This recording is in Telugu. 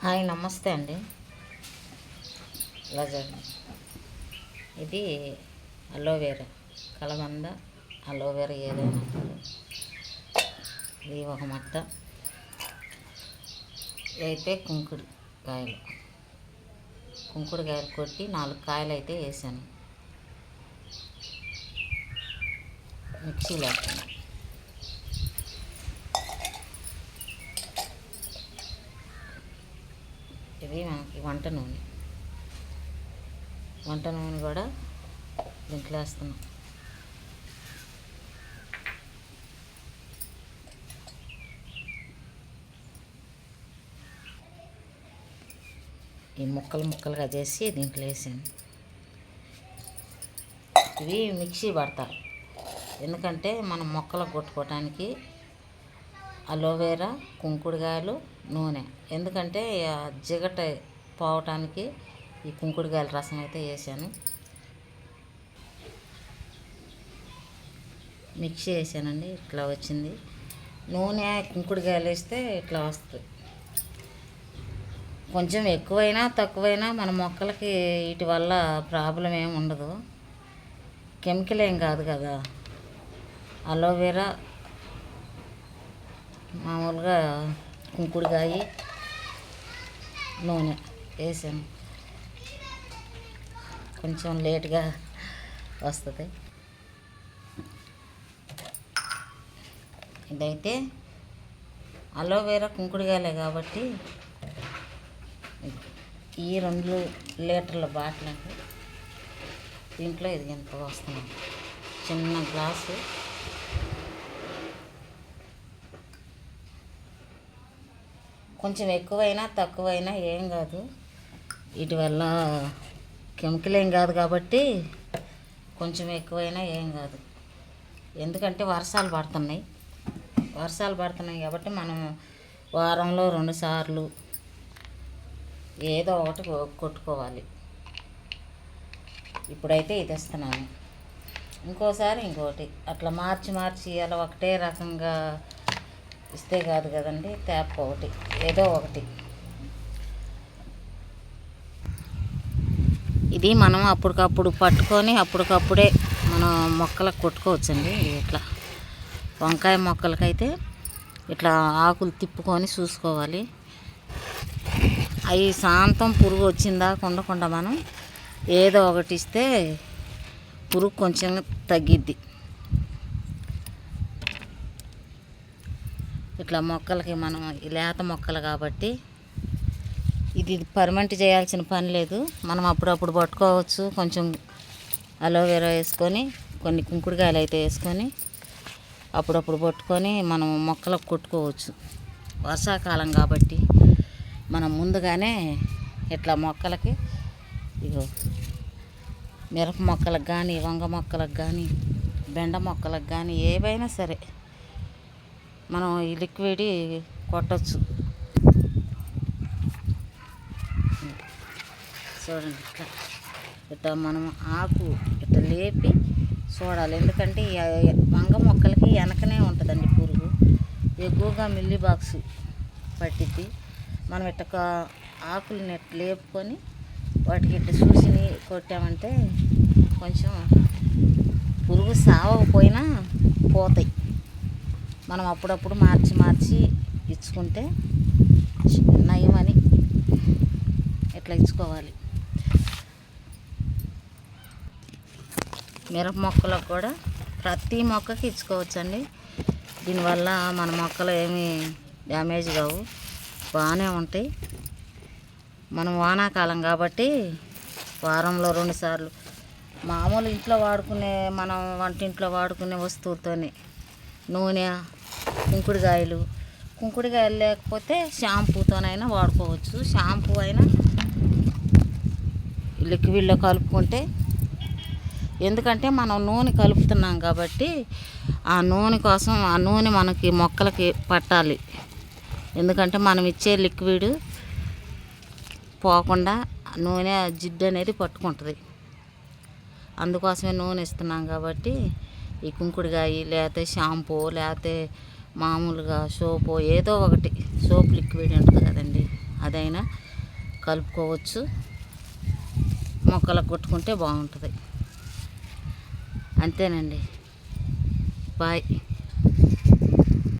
హాయ్ నమస్తే అండి. లజండి ఇది అలోవేరా కలబంద అలోవేరా ఏదైనా ఇది ఒక మట్ట. అయితే కుంకుడు కాయలు కుంకుడు కాయలు కొట్టి నాలుగు కాయలు అయితే వేసాను. మిక్సీలో వేస్తాను ఇది మనకి వంట నూనె. వంట నూనె కూడా దీంట్లో వేస్తున్నాం. ఈ ముక్కలు ముక్కలుగా చేసి దీంట్లో వేసాను. ఇవి మిక్సీ పడతారు. ఎందుకంటే మనం మొక్కలకు కొట్టుకోవటానికి అలోవెరా కుంకుడుకాయలు నూనె. ఎందుకంటే జిగట పోవటానికి ఈ కుంకుడుకాయల రసం అయితే వేసాను. మిక్సీ వేసానండి ఇట్లా వచ్చింది. నూనె కుంకుడుకాయలు వేస్తే ఇట్లా వస్తుంది. కొంచెం ఎక్కువైనా తక్కువైనా మన మొక్కలకి వీటి వల్ల ప్రాబ్లం ఏమి ఉండదు. కెమికల్ ఏం కాదు కదా. అలోవెరా మామూలుగా కుంకుడుకాయ నూనె వేసాను. కొంచెం లేట్గా వస్తుంది. ఇదైతే అలోవెరా కుంకుడుకాయలే కాబట్టి ఈ రెండు లీటర్ల బాటిల్ దీంట్లో ఇది ఎంత వస్తున్నాం చిన్న గ్లాసు కొంచెం ఎక్కువైనా తక్కువైనా ఏం కాదు. వీటి వల్ల కెమికల్ ఏం కాదు కాబట్టి కొంచెం ఎక్కువైనా ఏం కాదు. ఎందుకంటే వర్షాలు పడుతున్నాయి. వర్షాలు పడుతున్నాయి కాబట్టి మనం వారంలో రెండు సార్లు ఏదో ఒకటి కొట్టుకోవాలి. ఇప్పుడైతే ఇది ఇస్తున్నాను. ఇంకోసారి ఇంకోటి. అట్లా మార్చి మార్చి అలా ఒకటే రకంగా ఇస్తే కాదు కదండి ట్యాప్ ఒకటి ఏదో ఒకటి. ఇది మనం అప్పటికప్పుడు పట్టుకొని అప్పటికప్పుడే మనం మొక్కలకు కొట్టుకోవచ్చండి ఇట్లా. వంకాయ మొక్కలకైతే ఇట్లా ఆకులు తిప్పుకొని చూసుకోవాలి. అవి శాంతం పురుగు వచ్చిందా కొండకుండా మనం ఏదో ఒకటి ఇస్తే పురుగు కొంచెం తగ్గిద్ది. ఇట్లా మొక్కలకి మనం ఈ లేత మొక్కలు కాబట్టి ఇది పర్మనెంట్ చేయాల్సిన పని లేదు. మనం అప్పుడప్పుడు పట్టుకోవచ్చు. కొంచెం అలోవెరా వేసుకొని కొన్ని కుంకుడుకాయలు అయితే వేసుకొని అప్పుడప్పుడు పట్టుకొని మనం మొక్కలకు కొట్టుకోవచ్చు. వర్షాకాలం కాబట్టి మనం ముందుగానే ఇట్లా మొక్కలకి ఇగో మిరప మొక్కలకు కానీ వంగ మొక్కలకు కానీ బెండ మొక్కలకు కానీ ఏవైనా సరే మనం ఈ లిక్విడ్ కొట్టచ్చు. చూడండి ఇట్లా. ఇట్లా మనం ఆకు ఇట్లా లేపి చూడాలి. ఎందుకంటే వంగ మొక్కలకి వెనకనే ఉంటుందండి పురుగు. ఎక్కువగా మిల్లీ బాక్స్ పట్టిద్ది. మనం ఇట్ట ఆకులని ఇట్లా లేపుకొని వాటికి ఇట్లా చూసి కొట్టామంటే కొంచెం పురుగు సావకపోయినా పోతాయి. మనం అప్పుడప్పుడు మార్చి మార్చి ఇచ్చుకుంటే నయమని ఇట్లా ఇచ్చుకోవాలి? మిరప మొక్కలకు కూడా ప్రతి మొక్కకి ఇచ్చుకోవచ్చండి. దీనివల్ల మన మొక్కలు ఏమీ డ్యామేజ్ కావు బాగానే ఉంటాయి. మనం వానాకాలం కాబట్టి వారంలో రెండుసార్లు మామూలు ఇంట్లో వాడుకునే మనం వంటింట్లో వాడుకునే వస్తువులతోనే నూనె కుంకుడుకాయలు కుంకుడుకాయలు లేకపోతే షాంపూతోనైనా వాడుకోవచ్చు. షాంపూ అయినా లిక్విడ్లో కలుపుకుంటే ఎందుకంటే మనం నూనె కలుపుతున్నాం కాబట్టి ఆ నూనె కోసం ఆ నూనె మనకి మొక్కలకి పట్టాలి. ఎందుకంటే మనం ఇచ్చే లిక్విడ్ పోకుండా నూనె ఆ జిడ్డు అనేది పట్టుకుంటుంది. అందుకోసమే నూనె ఇస్తున్నాం కాబట్టి ఈ కుంకుడుగాయ లేకపోతే షాంపూ లేకపోతే మామూలుగా సోపు ఏదో ఒకటి. సోప్ లిక్విడ్ ఉంటుంది కదండి. అదైనా కలుపుకోవచ్చు. మొక్కలకు కొట్టుకుంటే బాగుంటుంది. అంతేనండి. బాయ్.